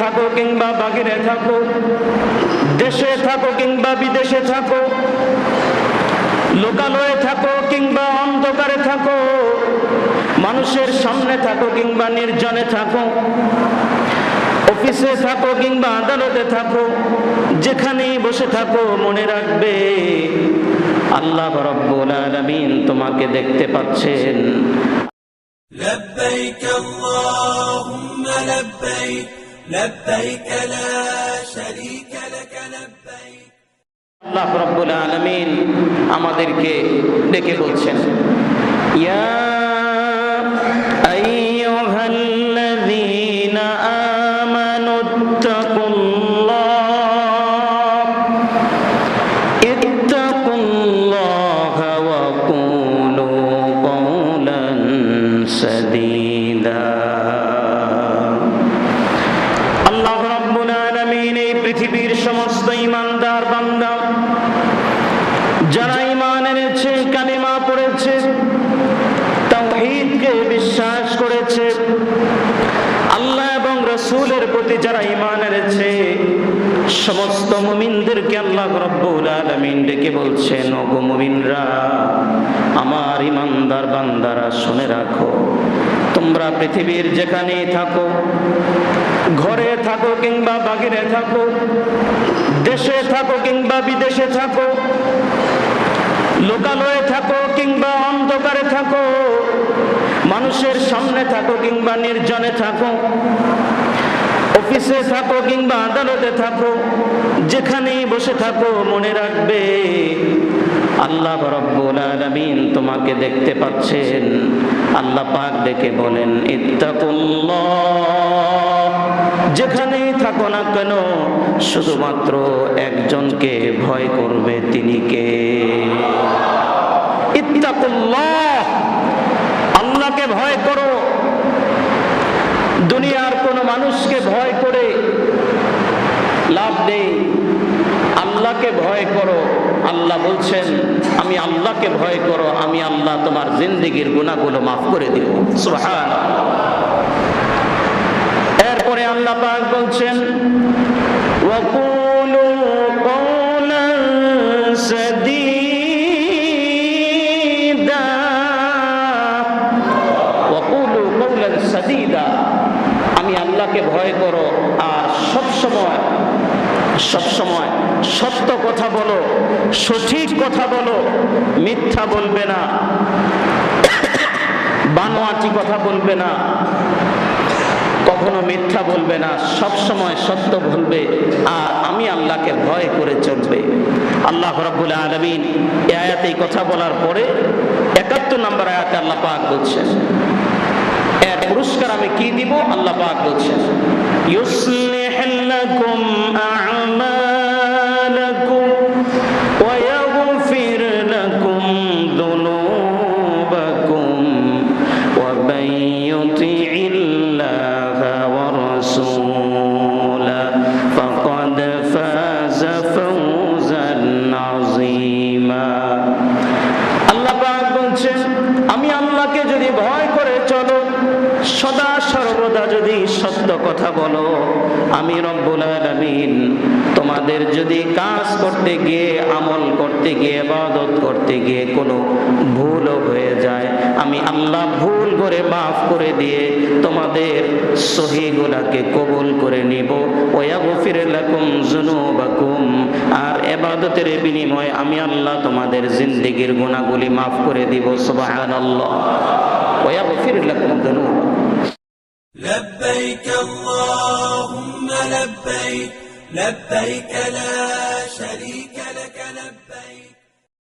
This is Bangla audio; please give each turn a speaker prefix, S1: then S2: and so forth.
S1: থাকো কিংবা বাগিরে থাকো দেশে থাকো কিংবা বিদেশে থাকো লোকালয়ে থাকো কিংবা অন্ধকারে থাকো মানুষের সামনে থাকো কিংবা নির্জনে থাকো অফিসে থাকো কিংবা আদালতে থাকো যেখানেই বসে থাকো মনে রাখবে আল্লাহ রব্বুল আলামিন তোমাকে দেখতে পাচ্ছেন
S2: لبيك اللهم لبيك لبيك لا شريك لك لبيك
S1: আল্লাহ রব্বুল আলামিন আমাদেরকে ডেকে বলছেন ইয়া আইয়ুহাল্লাযীনা আমানুত্তাকুল্লাহ যারা ইমান এনেছে, কালিমা পড়েছে, তাওহীদকে বিশ্বাস করেছে, আল্লাহ এবং রসুলের প্রতি যারা ইমান এনেছে, সমস্ত মুমিনদেরকে আল্লাহ রব্বুল আলামিন ডেকে বলছেন, ওগো মুমিনরা, আমার ইমানদার বান্দারা, শুনে রাখো। তোমরা পৃথিবীর যেখানেই থাকো, ঘরে থাকো কিংবা বাগিরে থাকো, দেশে থাকো কিংবা বিদেশে থাকো লোকালয়ে থাকো কিংবা অন্ধকারে থাকো, মানুষের সামনে থাকো কিংবা নির্জনে থাকো, অফিসে থাকো কিংবা আদালতে থাকো, যেখানেই বসে থাকো মনে রাখবে, আল্লাহ রব্বুল আলামিন তোমাকে দেখতে পাচ্ছেন। আল্লাহ পাক ডেকে বলেন, ইত্তাকুল্লাহ। যেখানেই থাকো না কেন, শুধুমাত্র একজনকে ভয় করবে তিনি কে? আল্লাহকে ভয় করো। দুনিয়ার কোন মানুষকে ভয় করে লাভ নেই। আল্লাহকে ভয় করো। আল্লাহ বলছেন, আমি আল্লাহকে ভয় করো, আমি আল্লাহ তোমার জিন্দিগির গুণাগুলো মাফ করে দিব। সুবহান আল্লাহকে ভয় করো আর সব সময় সব সময় সত্য কথা বলো, সঠিক কথা বলো, মিথ্যা বলবে না, বানোয়াটি কথা বলবে না, কখনো মিথ্যা বলবে না, সব সময় সত্য বলবে আর আমি আল্লাহকে ভয় করে চলবে। আল্লাহ রাব্বুল আলামিন এই আয়াতে কথা বলার পরে একাত্তর নম্বর আয়াতে আল্লাহ পাক বলছেন এর পুরস্কার আমি কি দিব? আল্লাহ পাক বলছেন, ইউসলিহ লাকুম আ'মালাকুম ওয়া ইয়াগফির লাকুম যুনুবাকুম ওয়া মান ইউতি'িল্লাহা ওয়া রাসূলা ফাকাদ ফাযা ফাওজান 'আযীমা. আল্লাহ পাক বলছেন আমি আল্লাহকে যদি ভয় করে চলো সদা সর্বদা যদি সত্য কথা বলো, আমি রব্বুল আলামিন তোমাদের যদি কাজ করতে গিয়ে, আমল করতে গিয়ে, ইবাদত করতে গিয়ে কোনো ভুলও হয়ে যায়, আমি আল্লাহ ভুল করে মাফ করে দিয়ে তোমাদের সহিগুলাকে কবুল করে নিব। ওয়াগফির লাকুম যুনুবাকুম। আর ইবাদতের বিনিময়ে আমি আল্লাহ তোমাদের জিন্দেগির গুনাহগুলি মাফ করে দিব। সুবহানাল্লাহ। ওয়াগফির লাকুম যুনুবাকুম।
S2: لبيك اللهم لبيك لبيك لا شريك